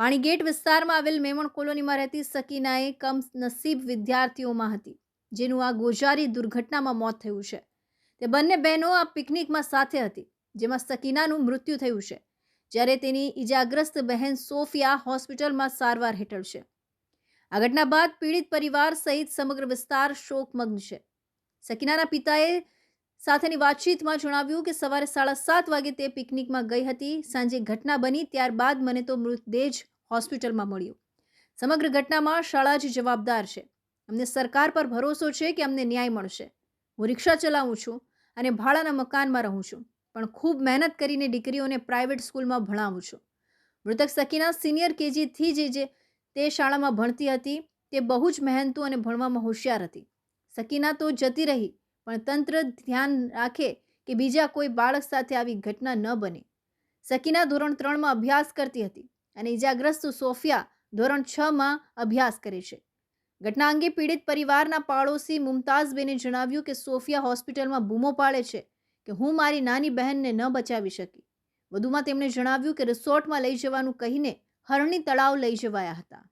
પાણીગેટ વિસ્તારમાં આવેલ મેમણ કોલોનીમાં રહેતી સકીનાએ કમ નસીબ વિદ્યાર્થીઓમાં હતી, જેનું આ ગોજારી દુર્ઘટનામાં મોત થયું છે. તે બંને બહેનો આ પિકનિકમાં સાથે હતી, જેમાં સકીનાનું મૃત્યુ થયું છે, જ્યારે તેની ઈજાગ્રસ્ત બહેન સોફિયા હોસ્પિટલમાં સારવાર હેઠળ છે. આ ઘટના બાદ પીડિત પરિવાર સહિત સમગ્ર વિસ્તાર શોકમગ્ન છે. સકીનાના પિતાએ સાથેની વાતચીતમાં જણાવ્યું કે સવારે સાડા સાત વાગે તે પિકનિકમાં ગઈ હતી. સાંજે ઘટના બની ત્યારબાદ મને તો મૃતદેહ જ હોસ્પિટલમાં મળ્યો. સમગ્ર ઘટનામાં શાળા જ જવાબદાર છે. અમને સરકાર પર ભરોસો છે કે અમને ન્યાય મળશે. હું રિક્ષા ચલાવું છું અને ભાડાના મકાનમાં રહું છું, પણ ખૂબ મહેનત કરીને દીકરીઓને પ્રાઇવેટ સ્કૂલમાં ભણાવું છું. મૃતક સકીના સિનિયર કેજીથી જે જે તે શાળામાં ભણતી હતી, તે બહુ જ મહેનતુ અને ભણવામાં હોશિયાર હતી. સકીના તો જતી રહી પણ તંત્ર ધ્યાન રાખે કે બીજા કોઈ બાળક સાથે આવી ઘટના ન બને. સકીના ધોરણ ત્રણમાં અભ્યાસ કરતી હતી અને ઇજાગ્રસ્ત સોફિયા ધોરણ છમાં અભ્યાસ કરે છે. ઘટના અંગે પીડિત પરિવારના પાડોશી મુમતાઝબેને જણાવ્યું કે સોફિયા હોસ્પિટલમાં બૂમો પાડે છે કે હું મારી નાની બહેનને ન બચાવી શકી. વધુમાં તેમણે જણાવ્યું કે રિસોર્ટમાં લઈ જવાનું કહીને હરણી તળાવ લઈ જવાયા હતા.